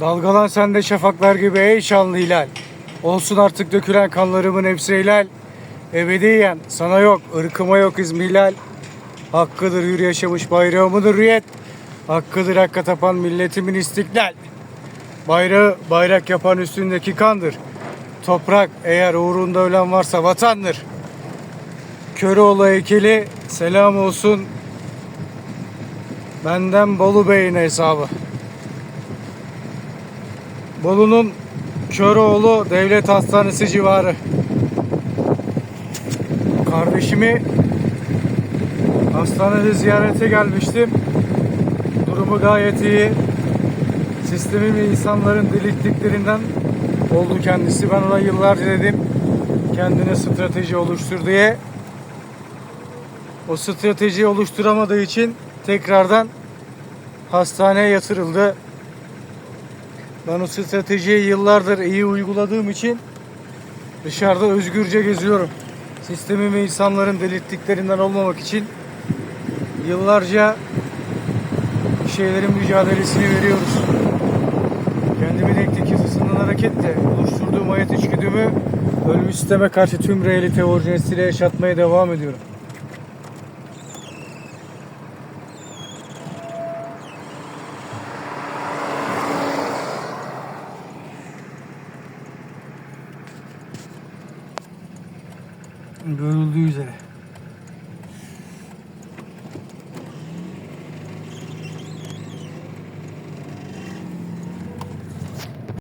Dalgalan sende şafaklar gibi ey şanlı hilal. Olsun artık dökülen kanlarımın hepsi helal. Ebediyen sana yok, ırkıma yok izmilal. Hakkıdır hür yaşamış bayrağımın hürriyet. Hakkıdır hakka tapan milletimin istiklal. Bayrağı bayrak yapan üstündeki kandır. Toprak eğer uğrunda ölen varsa vatandır. Köroğlu heykeli selam olsun. Benden Bolu Bey'in hesabı. Bolu'nun Köroğlu Devlet Hastanesi civarı. Kardeşimi hastanede ziyarete gelmiştim. Durumu gayet iyi. Sistemi ve insanların delikliklerinden oldu kendisi. Ben ona yıllarca dedim kendine strateji oluştur diye. O stratejiyi oluşturamadığı için tekrardan hastaneye yatırıldı. Ben o stratejiyi yıllardır iyi uyguladığım için dışarıda özgürce geziyorum. Sistemin ve insanların delirttiklerinden olmamak için yıllarca şeylerin mücadelesini veriyoruz. Kendi bileklik yazısından hareketle oluşturduğum hayat içgüdümü ölmüş sisteme karşı tüm realite orijinesiyle yaşatmaya devam ediyorum. Görüldüğü üzere.